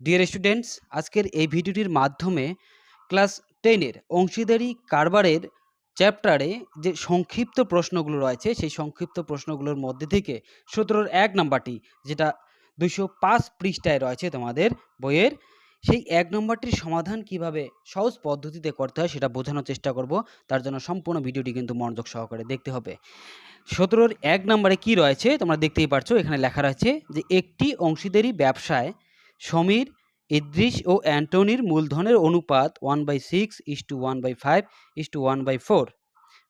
Dear students আজকের এই ভিডিওটির মাধ্যমে ক্লাস টেনের অংশীদারি কারবারের চ্যাপ্টারে যে সংক্ষিপ্ত প্রশ্নগুলো রয়েছে, সেই সংক্ষিপ্ত প্রশ্নগুলোর মধ্যে থেকে সতেরোর এক নাম্বারটি, যেটা দুশো পাঁচ পৃষ্ঠায় রয়েছে তোমাদের বইয়ের, সেই এক নম্বরটির সমাধান কীভাবে সহজ পদ্ধতিতে করতে হয় সেটা বোঝানোর চেষ্টা করব। তার জন্য সম্পূর্ণ ভিডিওটি কিন্তু মনোযোগ সহকারে দেখতে হবে। সতেরোর এক নম্বরে কি রয়েছে, তোমরা দেখতেই পারছ, এখানে লেখা রয়েছে যে একটি অংশীদারি ব্যবসায় সমীর, ইদ্রিস ও অ্যান্টনির মূলধনের অনুপাত one by six is two one by five is two one by four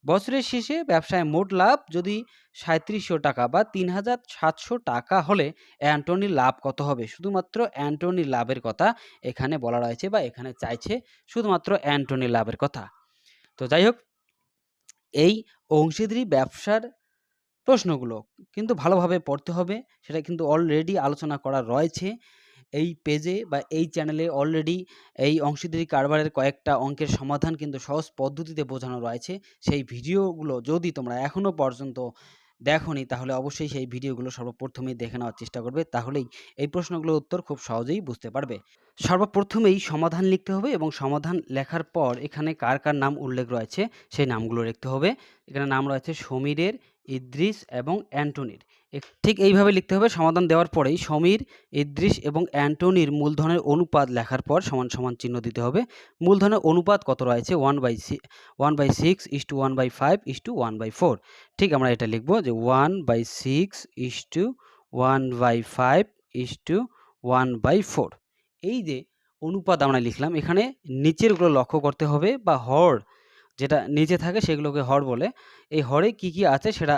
বছরের শেষে ব্যবসায় মোট লাভ যদি সাঁত্রিশশো টাকা বা তিন হাজার সাতশো টাকা হলে অ্যান্টনির লাভ কত হবে? শুধুমাত্র অ্যান্টনির লাভের কথা এখানে বলা রয়েছে বা এখানে চাইছে শুধুমাত্র অ্যান্টনির লাভের কথা। তো যাই হোক, এই অংশীদারি ব্যবসার প্রশ্নগুলো কিন্তু ভালোভাবে পড়তে হবে, সেটা কিন্তু অলরেডি আলোচনা করা রয়েছে। এই পেজে বা এই চ্যানেলে অলরেডি এই অংশীদারি কারবারের কয়েকটা অঙ্কের সমাধান কিন্তু সহজ পদ্ধতিতে বোঝানো রয়েছে। সেই ভিডিওগুলো যদি তোমরা এখনও পর্যন্ত দেখোনি, তাহলে অবশ্যই সেই ভিডিওগুলো সর্বপ্রথমেই দেখে নেওয়ার চেষ্টা করবে। তাহলেই এই প্রশ্নগুলোর উত্তর খুব সহজেই বুঝতে পারবে। সর্বপ্রথমেই সমাধান লিখতে হবে এবং সমাধান লেখার পর এখানে কার কার নাম উল্লেখ রয়েছে সেই নামগুলো লিখতে হবে। এখানে নাম রয়েছে সমীরের, ইদ্রিস এবং অ্যান্টনির। ঠিক এইভাবে লিখতে হবে, সমাধান দেওয়ার পরেই সমীর, ইদ্রিস এবং অ্যান্টনির মূলধনের অনুপাত লেখার পর সমান সমান চিহ্ন দিতে হবে। মূলধনের অনুপাত কত রয়েছে? One by C one by six is two one by five is two one by four ঠিক আমরা এটা লিখব যে one by six is two one by five is two one by four এই যে অনুপাত আমরা লিখলাম, এখানে নিচেরগুলো লক্ষ্য করতে হবে বা হর যেটা নিচে থাকে সেগুলোকে হর বলে। এই হরে কি কি আছে সেটা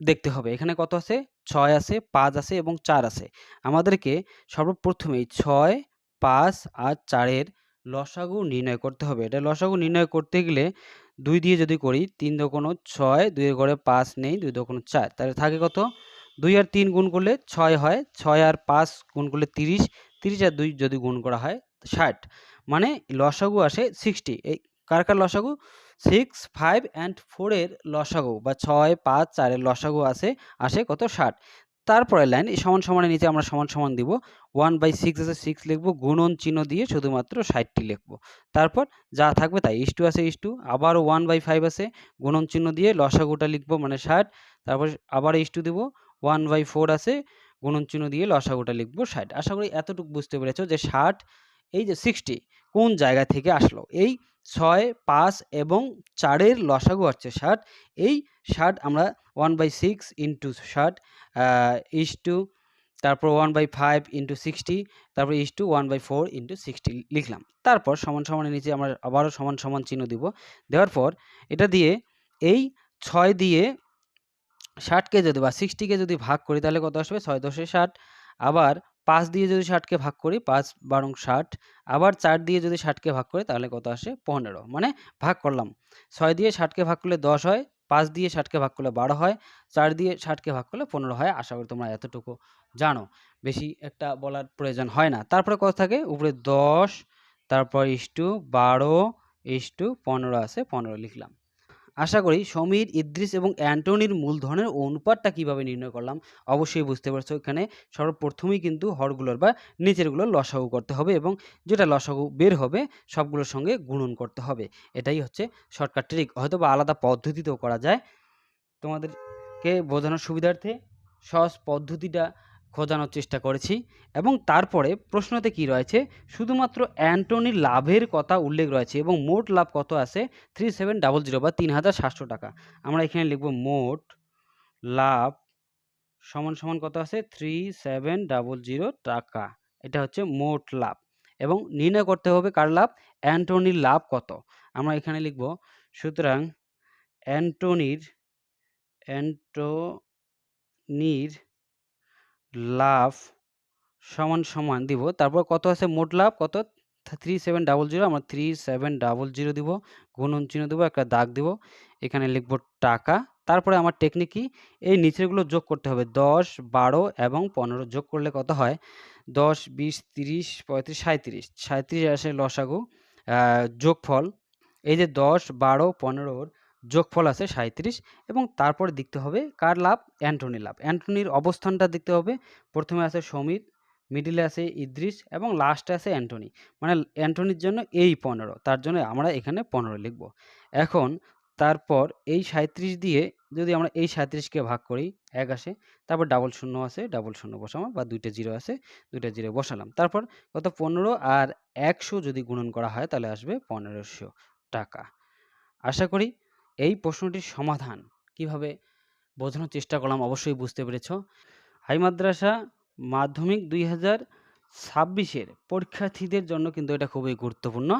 দেখতে হবে। এখানে কত আছে? ছয় আছে, পাঁচ আছে এবং চার আছে। আমাদেরকে সর্বপ্রথমেই ছয়, পাঁচ আর চারের লসাগু নির্ণয় করতে হবে। এটা লসাগু নির্ণয় করতে গেলে দুই দিয়ে যদি করি, তিন দোকানো ছয় দুই করে পাঁচ নেই, দুই দোকানো চার। তাহলে থাকে কত? দুই আর তিন গুণ করলে ছয় হয়, ছয় আর পাঁচ গুণ করলে তিরিশ তিরিশ আর দুই যদি গুণ করা হয়, ষাট। মানে লসাগু আসে সিক্সটি এই কার কার লসাগু? সিক্স ফাইভ অ্যান্ড ফোরের লসাগু বা ছয়, পাঁচ চারের লসাগু আসে আসে কত? ষাট। তারপরে লাইন সমান সমানের নিচে আমরা সমান সমান দিব। ওয়ান বাই সিক্স আছে সিক্স লিখব, গুণন চিহ্ন দিয়ে শুধুমাত্র ষাটটি লিখব। তারপর যা থাকবে তাই ইস টু আছে ইস টু আবার ওয়ান বাই ফাইভ আছে, গুণন চিহ্ন দিয়ে লসাগুটা লিখব মানে ষাট। তারপর আবার ইস টু দিব ওয়ান বাই ফোর আছে, গুণন চিহ্ন দিয়ে লসাগুটা লিখব ষাট। আশা করি এতটুকু বুঝতে পেরেছ যে ষাট, এই যে সিক্সটি কোন জায়গা থেকে আসলো? এই ছয়, পাঁচ এবং চারের লসাগু হচ্ছে ষাট। এই ষাট আমরা ওয়ান বাই সিক্স ইন্টু ষাট ইস টু তারপর one by five into sixty তারপর is two one by four into sixty লিখলাম। তারপর সমান সমানের নিচে আমরা আবারও সমান সমান চিহ্ন দিব। দেওয়ার পর এটা দিয়ে এই ছয় দিয়ে ষাটকে যদি বা সিক্সটিকে যদি ভাগ করি তাহলে কত আসবে? ছয় দশে ষাট। আবার পাঁচ দিয়ে যদি ষাটকে ভাগ করি, পাঁচ বারং ষাট, আবার চার দিয়ে যদি ষাটকে ভাগ করি, তাহলে কত আসে পনেরো। মানে ভাগ করলাম। ছয় দিয়ে ষাটকে ভাগ করলে দশ হয়, পাঁচ দিয়ে ষাটকে ভাগ করলে বারো হয়, চার দিয়ে ষাটকে ভাগ করলে পনেরো হয়। আশা করি তোমরা এতটুকু জানো। বেশি একটা বলার প্রয়োজন হয় না। তারপরে কত থাকে? উপরে দশ, তারপর ইস্টু বারো ইস্টু পনেরো আছে, পনেরো লিখলাম। আশা করি সমীর, ইদ্রিস এবং অ্যান্টনির মূলধনের অনুপাতটা কীভাবে নির্ণয় করলাম, অবশ্যই বুঝতে পারছ এখানে। সর্বপ্রথমেই কিন্তু হরগুলোর বা নিচেরগুলোর লসাগু করতে হবে এবং যেটা লসাগু বের হবে সবগুলোর সঙ্গে গুণন করতে হবে। এটাই হচ্ছে শর্টকাট ট্রিক হয়তো বা আলাদা পদ্ধতিতেও করা যায়। তোমাদেরকে বোঝানোর সুবিধার্থে সহজ পদ্ধতিটা খোঁজানোর চেষ্টা করেছি এবং তারপরে প্রশ্নতে কি রয়েছে? শুধুমাত্র অ্যান্টনির লাভের কথা উল্লেখ রয়েছে এবং মোট লাভ কত আছে? থ্রি সেভেন ডাবল জিরো বা তিন হাজার সাতশো টাকা। আমরা এখানে লিখব মোট লাভ সমান সমান কত আছে? থ্রি সেভেন ডাবল জিরো টাকা। এটা হচ্ছে মোট লাভ। এবং নির্ণয় করতে হবে কার লাভ? অ্যান্টনির লাভ কত? আমরা এখানে লিখব, সুতরাং অ্যান্টনির অ্যান্টনির লাভ সমান সমান দিব। তারপর কত আছে মোট লাভ কত? থ্রি সেভেন ডাবল জিরো আমরা থ্রি সেভেন ডাবল জিরো দিব। গুণন চিহ্ন দেবো, একটা দাগ দিব। এখানে লিখব টাকা। তারপরে আমার টেকনিক কি? এই নিচেরগুলো যোগ করতে হবে। দশ, বারো এবং পনেরো যোগ করলে কত হয়? দশ, বিশ, তিরিশ, পঁয়ত্রিশ সাঁত্রিশ সাঁত্রিশ আসে লসাগু যোগফল। এই যে দশ, বারো, পনেরোর যোগফল আছে সাঁত্রিশ এবং তারপরে দেখতে হবে কার লাভ? অ্যান্টনির লাভ। অ্যান্টনির অবস্থানটা দেখতে হবে। প্রথমে আছে সমীর, মিডলে আছে ইদ্রিস এবং লাস্টে আছে অ্যান্টনি। মানে অ্যান্টনির জন্য এই পনেরো, তার জন্য আমরা এখানে পনেরো লিখব। এখন তারপর এই সাঁত্রিশ দিয়ে যদি আমরা এই সাঁত্রিশকে ভাগ করি, এক আসে, তারপর ডাবল শূন্য আছে ডাবল শূন্য বসালাম বা দুইটা জিরো আছে দুইটা জিরো বসালাম। তারপর কত? পনেরো আর একশো যদি গুণন করা হয় তাহলে আসবে পনেরোশো টাকা। আশা করি এই প্রশ্নটির সমাধান কীভাবে বোঝানোর চেষ্টা করলাম অবশ্যই বুঝতে পেরেছ। হাই মাদ্রাসা মাধ্যমিক দুই হাজার ছাব্বিশের পরীক্ষার্থীদের জন্য কিন্তু এটা খুবই গুরুত্বপূর্ণ।